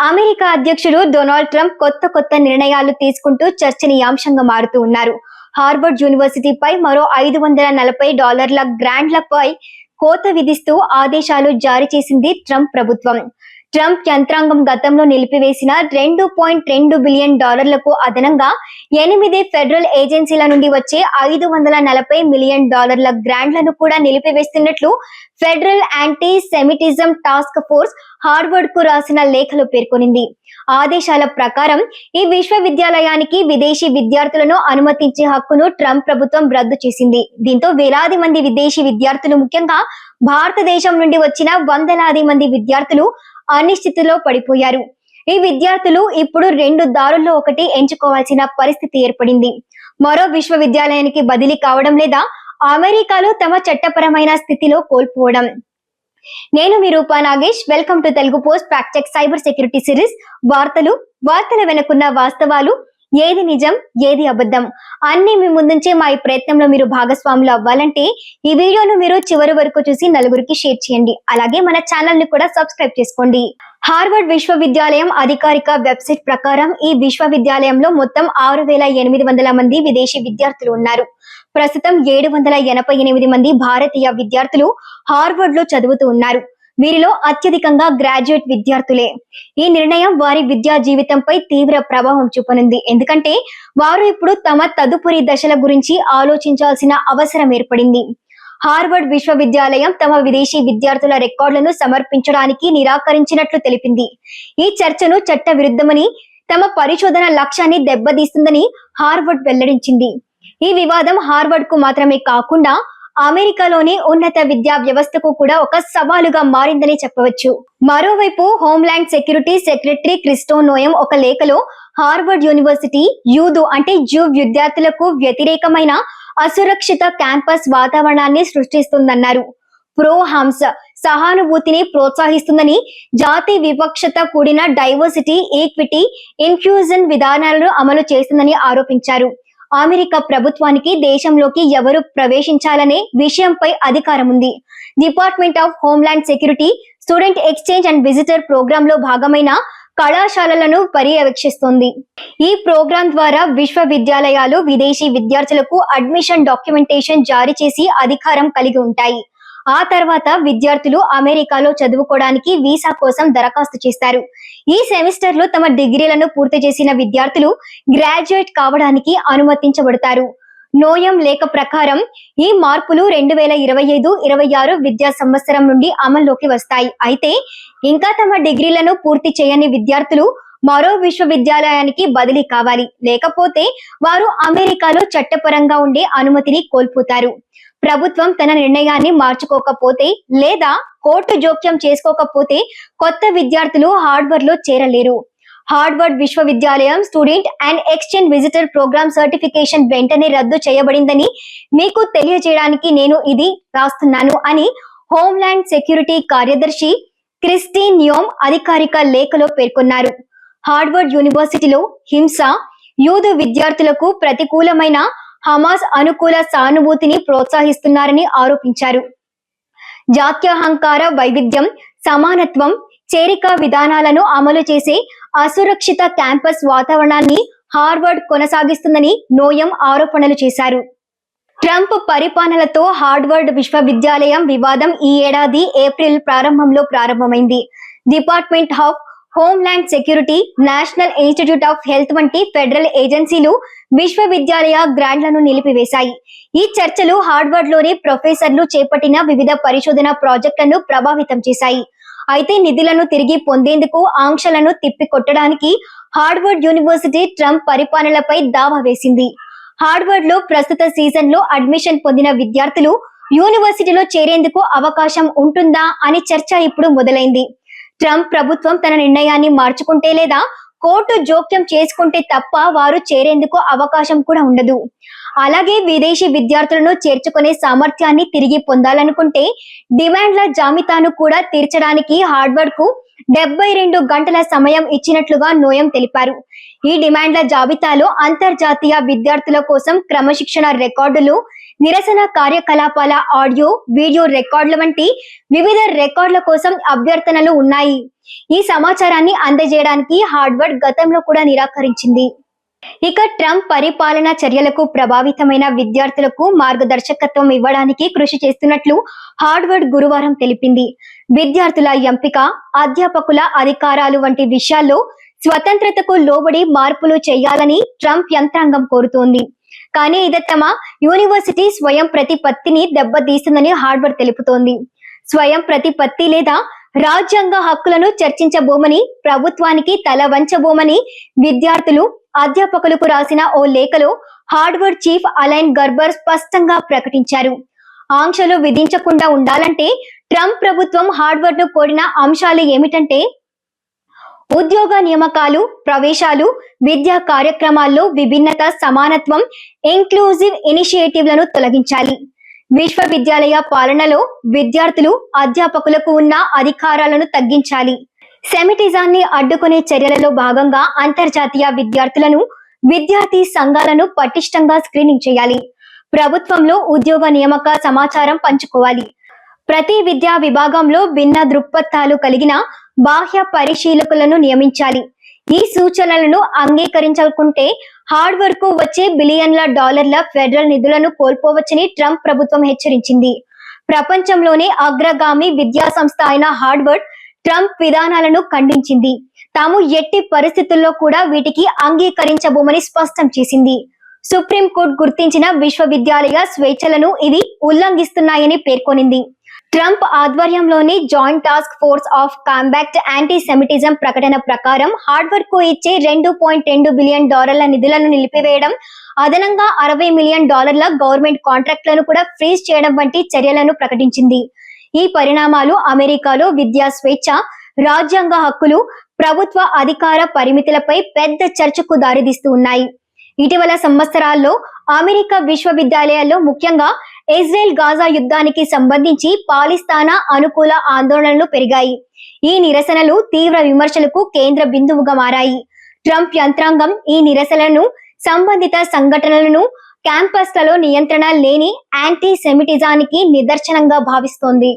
America అధ్యక్షుడు Donald Trump కొత్త కొత్త నిర్ణయాలు తీసుకుంటూ చర్చనీయాంశంగా మారుతూ ఉన్నారు. హార్వర్డ్ యూనివర్సిటీపై మరో ఐదు వందల నలభై డాలర్ల గ్రాంట్లపై కోత విధిస్తూ ఆదేశాలు జారీ చేసింది ట్రంప్ ప్రభుత్వం. ట్రంప్ యంత్రాంగం గతంలో నిలిపివేసిన రెండు పాయింట్ రెండు బిలియన్ డాలర్లకు అదనంగా ఎనిమిది ఫెడరల్ ఏజెన్సీల నుండి వచ్చే ఐదు వందల నలభై మిలియన్ డాలర్ల గ్రాంట్లను కూడా నిలిపివేస్తున్నట్లు federal anti Semitism task force హార్వర్డ్కు రాసిన లేఖలో పేర్కొనింది. ఆదేశాల ప్రకారం ఈ విశ్వవిద్యాలయానికి విదేశీ విద్యార్థులను అనుమతించే హక్కును ట్రంప్ ప్రభుత్వం రద్దు చేసింది. దీంతో వేలాది మంది విదేశీ విద్యార్థులు ముఖ్యంగా భారతదేశం నుండి వచ్చిన వందలాది మంది విద్యార్థులు అనిశ్చితిలో పడిపోయారు. ఈ విద్యార్థులు ఇప్పుడు రెండు దారుల్లో ఒకటి ఎంచుకోవాల్సిన పరిస్థితి ఏర్పడింది. మరో విశ్వవిద్యాలయానికి బదిలీ కావడం లేదా అమెరికాలో తమ చట్టపరమైన స్థితిలో కోల్పోవడం. నేను మీ Rupa Nagesh. Welcome to Telugu post fact check cyber security series. వార్తలు వార్తల వెనుకున్న వాస్తవాలు ఏది నిజం ఏది అబద్ధం? అన్ని మీ ముందుంచే మా ఈ ప్రయత్నంలో మీరు భాగస్వాములు అవ్వాలంటే ఈ వీడియోను మీరు చివరి వరకు చూసి నలుగురికి షేర్ చేయండి. అలాగే మన ఛానల్ని కూడా సబ్స్క్రైబ్ చేసుకోండి. హార్వర్డ్ విశ్వవిద్యాలయం అధికారిక వెబ్సైట్ ప్రకారం ఈ విశ్వవిద్యాలయంలో మొత్తం ఆరు వేల ఎనిమిది వందల మంది విదేశీ విద్యార్థులు ఉన్నారు. ప్రస్తుతం ఏడు వందల ఎనభై ఎనిమిది మంది భారతీయ విద్యార్థులు హార్వర్డ్లో చదువుతూ ఉన్నారు. వీరిలో అత్యధికంగా గ్రాడ్యుయేట్ విద్యార్థులే. ఈ నిర్ణయం వారి విద్యా జీవితంపై తీవ్ర ప్రభావం చూపనుంది. ఎందుకంటే వారు ఇప్పుడు తమ తదుపరి దశల గురించి ఆలోచించాల్సిన అవసరం ఏర్పడింది. హార్వర్డ్ విశ్వవిద్యాలయం తమ విదేశీ విద్యార్థుల రికార్డులను సమర్పించడానికి నిరాకరించినట్లు తెలిపింది. ఈ చర్చను చట్ట విరుద్ధమని తమ పరిశోధన లక్ష్యాన్ని దెబ్బతీస్తుందని హార్వర్డ్ వెల్లడించింది. ఈ వివాదం హార్వర్డ్కు మాత్రమే కాకుండా అమెరికాలోని ఉన్నత విద్యా వ్యవస్థకు కూడా ఒక సవాలుగా మారిందని చెప్పవచ్చు. మరోవైపు homeland security secretary Kristi Noem ఒక లేఖలో హార్వర్డ్ యూనివర్సిటీ యూదు అంటే జూ విద్యార్థులకు వ్యతిరేకమైన అసురక్షిత క్యాంపస్ వాతావరణాన్ని సృష్టిస్తుందన్నారు. ప్రో హంస సహానుభూతిని ప్రోత్సహిస్తుందని జాతి వివక్షత కూడిన డైవర్సిటీ ఈక్విటీ ఇన్ఫ్యూజన్ విధానాలను అమలు చేస్తుందని ఆరోపించారు. అమెరికా ప్రభుత్వానికి దేశంలోకి ఎవరు ప్రవేశించాలనే విషయంపై అధికారం ఉంది department of homeland security student exchange and visitor ప్రోగ్రామ్లో భాగమైన కళాశాలలను పర్యవేక్షిస్తుంది. ఈ ప్రోగ్రాం ద్వారా విశ్వవిద్యాలయాలు విదేశీ విద్యార్థులకు అడ్మిషన్ డాక్యుమెంటేషన్ జారీ చేసి అధికారం కలిగి ఉంటాయి. ఆ తర్వాత విద్యార్థులు అమెరికాలో చదువుకోవడానికి వీసా కోసం దరఖాస్తు చేస్తారు. ఈ సెమిస్టర్లో తమ డిగ్రీలను పూర్తి చేసిన విద్యార్థులు గ్రాడ్యుయేట్ కావడానికి అనుమతించబడతారు. నోయం లేఖ ప్రకారం ఈ మార్పులు రెండు వేల ఇరవై ఐదు ఇరవై ఆరు విద్యా సంవత్సరం నుండి అమల్లోకి వస్తాయి. అయితే ఇంకా తమ డిగ్రీలను పూర్తి చేయని విద్యార్థులు మరో విశ్వవిద్యాలయానికి బదిలీ కావాలి. లేకపోతే వారు అమెరికాలో చట్టపరంగా ఉండే అనుమతిని కోల్పోతారు. ప్రభుత్వం తన నిర్ణయాన్ని మార్చుకోకపోతే లేదా కోర్టు జోక్యం చేసుకోకపోతే కొత్త విద్యార్థులు హార్డ్వర్డ్లో చేరలేరు. హార్వర్డ్ విశ్వవిద్యాలయం student and exchange visitor program certification వెంటనే రద్దు చేయబడిందని మీకు తెలియజేయడానికి నేను ఇది రాస్తున్నాను అని హోమ్లాండ్ సెక్యూరిటీ కార్యదర్శి క్రిస్టీన్ యోమ్ అధికారిక లేఖలో పేర్కొన్నారు. హార్వర్డ్ యూనివర్సిటీలో హింస యూదు విద్యార్థులకు ప్రతికూలమైన హమాస్ అనుకూల సానుభూతిని ప్రోత్సహిస్తున్నారని ఆరోపించారు. జాత్యహంకార వైవిధ్యం సమానత్వం చేరిక విధానాలను అమలు చేసే అసురక్షిత క్యాంపస్ వాతావరణాన్ని హార్వర్డ్ కొనసాగిస్తుందని నోయం ఆరోపణలు చేశారు. ట్రంప్ పరిపాలనలతో హార్వర్డ్ విశ్వవిద్యాలయం వివాదం ఈ ఏడాది ఏప్రిల్ ప్రారంభంలో ప్రారంభమైంది. Department of homeland security national institute of health వంటి ఫెడరల్ ఏజెన్సీలు విశ్వవిద్యాలయ గ్రాంట్లను నిలిపివేశాయి. ఈ చర్చలు హార్వర్డ్లోని ప్రొఫెసర్లు చేపట్టిన వివిధ పరిశోధన ప్రాజెక్టులను ప్రభావితం చేశాయి. అయితే నిధులను తిరిగి పొందేందుకు ఆంక్షలను తిప్పికొట్టడానికి హార్వర్డ్ యూనివర్సిటీ ట్రంప్ పరిపాలనలపై దావా వేసింది. హార్వర్డ్లో ప్రస్తుత సీజన్లో అడ్మిషన్ పొందిన విద్యార్థులు యూనివర్సిటీలో చేరేందుకు అవకాశం ఉంటుందా అని చర్చ ఇప్పుడు మొదలైంది. ట్రంప్ ప్రభుత్వం తన నిర్ణయాన్ని మార్చుకుంటే లేదా కోర్టు జోక్యం చేసుకుంటే తప్ప వారు చేరేందుకు అవకాశం కూడా ఉండదు. అలాగే విదేశీ విద్యార్థులను చేర్చుకునే సామర్థ్యాన్ని తిరిగి పొందాలనుకుంటే డిమాండ్ల జాబితాను కూడా తీర్చడానికి హార్డ్వర్డ్కు డెబ్బై రెండు గంటల సమయం ఇచ్చినట్లుగా నోయం తెలిపారు. ఈ డిమాండ్ల జాబితాలో అంతర్జాతీయ విద్యార్థుల కోసం క్రమశిక్షణ రికార్డులు నిరసన కార్యకలాపాల ఆడియో వీడియో రికార్డుల వంటి వివిధ రికార్డుల కోసం అభ్యర్థనలు ఉన్నాయి. ఈ సమాచారాన్ని అందజేయడానికి హార్డ్వర్డ్ గతంలో కూడా నిరాకరించింది. ఇక ట్రంప్ పరిపాలనా చర్యలకు ప్రభావితమైన విద్యార్థులకు మార్గదర్శకత్వం ఇవ్వడానికి కృషి చేస్తున్నట్లు హార్డ్వర్డ్ గురువారం తెలిపింది. విద్యార్థుల ఎంపిక అధ్యాపకుల అధికారాలు వంటి విషయాల్లో స్వతంత్రతకు లోబడి మార్పులు చేయాలని ట్రంప్ యంత్రాంగం కోరుతోంది. కానీ ఇది తమ యూనివర్సిటీ స్వయం ప్రతిపత్తిని దెబ్బతీస్తుందని హార్వర్డ్ తెలుపుతోంది. స్వయం ప్రతిపత్తి లేదా రాజ్యాంగ హక్కులను చర్చించబోమని ప్రభుత్వానికి తల వంచబోమని విద్యార్థులు అధ్యాపకులకు రాసిన ఓ లేఖలో హార్డ్వర్డ్ చీఫ్ అలైన్ గర్బర్ స్పష్టంగా ప్రకటించారు. ఆంక్షలు విధించకుండా ఉండాలంటే ట్రంప్ ప్రభుత్వం హార్డ్వర్డ్ను కోరిన అంశాలు ఏమిటంటే ఉద్యోగ నియామకాలు ప్రవేశాలు విద్యా కార్యక్రమాల్లో విభిన్నత సమానత్వం ఇంక్లూజివ్ ఇనిషియేటివ్లను తొలగించాలి. విశ్వవిద్యాలయ పాలనలో విద్యార్థులు అధ్యాపకులకు ఉన్న అధికారాలను తగ్గించాలి. సెమిటిజాన్ని అడ్డుకునే చర్యలలో భాగంగా అంతర్జాతీయ విద్యార్థులను విద్యార్థి సంఘాలను పటిష్టంగా స్క్రీనింగ్ చేయాలి. ప్రభుత్వంలో ఉద్యోగ నియామక సమాచారం పంచుకోవాలి. ప్రతి విద్యా విభాగంలో భిన్న దృక్పథాలు కలిగిన బాహ్య పరిశీలకులను నియమించాలి. ఈ సూచనలను అంగీకరించకుంటే హార్డ్వర్క్కు వచ్చే బిలియన్ల డాలర్ల ఫెడరల్ నిధులను కోల్పోవచ్చని ట్రంప్ ప్రభుత్వం హెచ్చరించింది. ప్రపంచంలోనే అగ్రగామి విద్యా సంస్థ అయిన హార్డ్వర్డ్ ట్రంప్ విధానాలను ఖండించింది. తాము ఎట్టి పరిస్థితుల్లో కూడా వీటికి అంగీకరించబోమని స్పష్టం చేసింది. సుప్రీంకోర్టు గుర్తించిన విశ్వవిద్యాలయ స్వేచ్ఛలను ఇవి ఉల్లంఘిస్తున్నాయని పేర్కొనింది. ట్రంప్ ఆధ్వర్యంలోని joint task force of combat antisemitism ప్రకటన ప్రకారం హార్డ్వర్క్కు ఇచ్చే రెండు పాయింట్ రెండు బిలియన్ డాలర్ల నిధులను నిలిపివేయడం అదనంగా అరవై మిలియన్ డాలర్ల గవర్నమెంట్ కాంట్రాక్ట్లను కూడా ఫ్రీజ్ చేయడం వంటి చర్యలను ప్రకటించింది. ఈ పరిణామాలు అమెరికాలో విద్యా స్వేచ్ఛ రాజ్యాంగ హక్కులు ప్రభుత్వ అధికార పరిమితులపై పెద్ద చర్చకు దారితీస్తూ ఉన్నాయి. ఇటీవల సంవత్సరాల్లో అమెరికా విశ్వవిద్యాలయాల్లో ముఖ్యంగా ఇజ్రాయెల్ గాజా యుద్ధానికి సంబంధించి పాలిస్తానా అనుకూల ఆందోళనలు పెరిగాయి. ఈ నిరసనలు తీవ్ర విమర్శలకు కేంద్ర బిందువుగా మారాయి. ట్రంప్ యంత్రాంగం ఈ నిరసనలను సంబంధిత సంఘటనలను క్యాంపస్లలో నియంత్రణ లేని యాంటీ సెమిటిజానికి నిదర్శనంగా భావిస్తోంది.